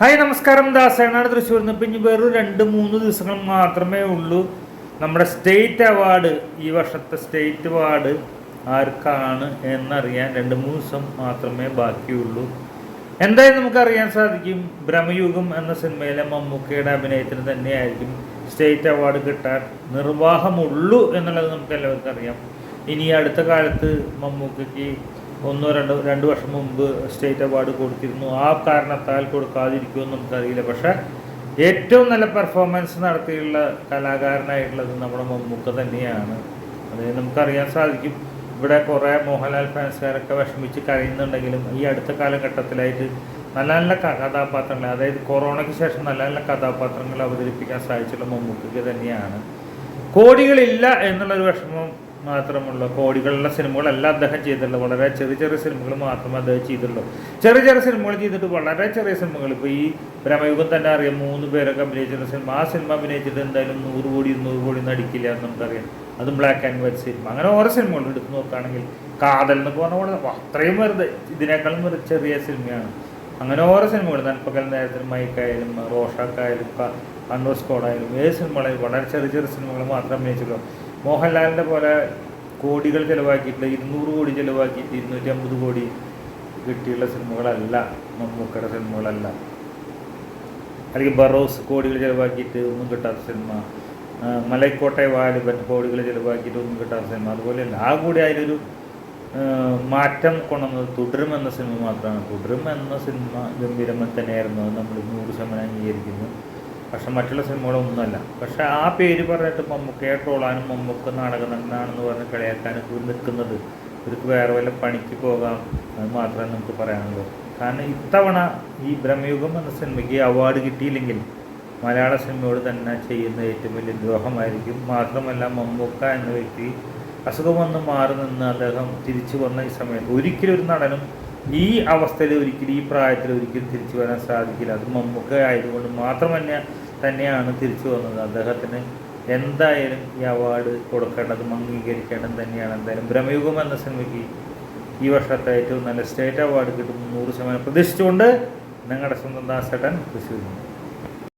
Hi നമസ്കാരം. ദാസനാണ് തൃശ്ശൂർ നിന്ന്. ഇനി വെറും രണ്ട് മൂന്ന് ദിവസങ്ങൾ മാത്രമേ ഉള്ളൂ. നമ്മുടെ സ്റ്റേറ്റ് അവാർഡ് ഈ വർഷത്തെ സ്റ്റേറ്റ് അവാർഡ് ആർക്കാണ് എന്നറിയാൻ രണ്ട് മൂന്ന് ദിവസം മാത്രമേ ബാക്കിയുള്ളൂ. എന്തായാലും നമുക്കറിയാൻ സാധിക്കും ഭ്രമയുഗം എന്ന സിനിമയിലെ മമ്മൂക്കയുടെ അഭിനയത്തിന് തന്നെയായിരിക്കും സ്റ്റേറ്റ് അവാർഡ് കിട്ടാൻ നിർവാഹമുള്ളൂ എന്നുള്ളത് നമുക്ക് എല്ലാവർക്കും അറിയാം. ഇനി അടുത്ത കാലത്ത് മമ്മൂക്കയ്ക്ക് ഒന്നോ രണ്ടോ രണ്ട് വർഷം മുമ്പ് സ്റ്റേറ്റ് അവാർഡ് കൊടുത്തിരുന്നു. ആ കാരണത്താൽ കൊടുക്കാതിരിക്കുമെന്ന് നമുക്കറിയില്ല. പക്ഷേ ഏറ്റവും നല്ല പെർഫോമൻസ് നടത്തിയുള്ള കലാകാരനായിട്ടുള്ളത് നമ്മുടെ മമ്മൂക്ക തന്നെയാണ്. അത് നമുക്കറിയാൻ സാധിക്കും ഇവിടെ കുറേ മോഹൻലാൽ ഫാൻസുകാരൊക്കെ വിഷമിച്ച് കഴിയുന്നുണ്ടെങ്കിലും ഈ അടുത്ത കാലഘട്ടത്തിലായിട്ട് നല്ല നല്ല കഥാപാത്രങ്ങൾ അതായത് കൊറോണയ്ക്ക് ശേഷം നല്ല നല്ല കഥാപാത്രങ്ങൾ അവതരിപ്പിക്കാൻ സാധിച്ചുള്ള മമ്മൂക്കയ്ക്ക് തന്നെയാണ്. കോടികളില്ല എന്നുള്ളൊരു വിഷമം മാത്രമുള്ള കോടികളുള്ള സിനിമകളല്ല അദ്ദേഹം ചെയ്തിട്ടുള്ളത്. വളരെ ചെറിയ ചെറിയ സിനിമകൾ മാത്രമേ അദ്ദേഹം ചെയ്തിട്ടുള്ളൂ. ചെറിയ ചെറിയ സിനിമകൾ ചെയ്തിട്ട് വളരെ ചെറിയ സിനിമകൾ. ഇപ്പോൾ ഈ ബ്രഹ്മയുഗം തന്നെ അറിയാം. മൂന്ന് പേരൊക്കെ അഭിനയിച്ചിരുന്ന സിനിമ. ആ സിനിമ അഭിനയിച്ചിട്ട് എന്തായാലും നൂറ് കോടി ഇരുന്നൂറ് കോടി ഒന്നും അടിക്കില്ല എന്ന് നമുക്കറിയാം. അതും ബ്ലാക്ക് ആൻഡ് വൈറ്റ് സിനിമ അങ്ങനെ ഓരോ സിനിമകൾ എടുത്ത് നോക്കുകയാണെങ്കിൽ കാതൽ എന്ന് പറഞ്ഞ പോലെ അത്രയും വെറുതെ. ഇതിനേക്കാളും വെറുതെ ചെറിയ സിനിമയാണ്. അങ്ങനെ ഓരോ സിനിമകൾ. നൻപകൽ നേരത്തിന് മൈക്കായാലും റോഷാക്കായാലും കണ്ണൂർ സ്കോഡായാലും ഏത് സിനിമകളായാലും വളരെ ചെറിയ ചെറിയ സിനിമകൾ മാത്രം അഭിനയിച്ചുള്ളൂ മോഹൻലാലിന്റെ പോലെ കോടികൾ ചിലവാക്കിയിട്ടുള്ള ഇരുന്നൂറ് കോടി ചിലവാക്കിയിട്ട് ഇരുന്നൂറ്റി അമ്പത് കോടി കിട്ടിയുള്ള സിനിമകളല്ല മമ്മൂക്കയുടെ സിനിമകളല്ല. അല്ലെങ്കിൽ ബറോസ് കോടികൾ ചിലവാക്കിയിട്ട് ഒന്നും കിട്ടാത്ത സിനിമ മലൈക്കോട്ടെ വാലിബൻ കോടികൾ ചിലവാക്കിയിട്ട് ഒന്നും കിട്ടാത്ത സിനിമ അതുപോലെയല്ല ആ കൂടി അതിലൊരു മാറ്റം കൊണ്ടുവന്നത് തുടരും എന്ന സിനിമ മാത്രമാണ്. തുടരും എന്ന സിനിമ ഗംഭീരമായി തന്നെയായിരുന്നു അത് നമ്മൾ നൂറ് ശതമാനം അംഗീകരിക്കുന്നു. പക്ഷെ മറ്റുള്ള സിനിമകളൊന്നുമല്ല. പക്ഷെ ആ പേര് പറഞ്ഞിട്ട് മമ്മൂക്കയെ ട്രോളാനും മമ്മൂക്ക നാടകം നടനാണെന്ന് പറഞ്ഞ് കളിയാക്കാനും കൂടി നിൽക്കുന്നത്. ഇവർക്ക് വേറെ വല്ല പണിക്ക് പോകാം അത് മാത്രമേ നമുക്ക് പറയാനുള്ളൂ. കാരണം ഇത്തവണ ഈ ബ്രഹ്മയുഗം എന്ന സിനിമയ്ക്ക് അവാർഡ് കിട്ടിയില്ലെങ്കിൽ മലയാള സിനിമയോട് തന്നെ ചെയ്യുന്ന ഏറ്റവും വലിയ ദ്രോഹമായിരിക്കും. മാത്രമല്ല മമ്മൂക്ക എന്ന വ്യക്തി അസുഖം വന്ന് മാറി നിന്ന് അദ്ദേഹം തിരിച്ചു വന്ന ഈ സമയത്ത് ഒരിക്കലും ഒരു നടനും ഈ അവസ്ഥയിൽ ഒരിക്കലും ഈ പ്രായത്തിൽ ഒരിക്കലും തിരിച്ചു വരാൻ സാധിക്കില്ല. അത് മമ്മൂക്ക ആയതുകൊണ്ട് മാത്രം തന്നെ തന്നെയാണ് തിരിച്ചു വന്നത്. അദ്ദേഹത്തിന് എന്തായാലും ഈ അവാർഡ് കൊടുക്കേണ്ടതും അംഗീകരിക്കേണ്ടതും തന്നെയാണ്. എന്തായാലും ഭ്രമയുഗം എന്ന സിനിമയ്ക്ക് ഈ വർഷത്തെ ഏറ്റവും നല്ല സ്റ്റേറ്റ് അവാർഡ് കിട്ടും നൂറ് ശതമാനം പ്രതീക്ഷിച്ചുകൊണ്ട് നിങ്ങളുടെ സ്വന്തം ദാസേട്ടൻ തൃശ്ശൂരിൽ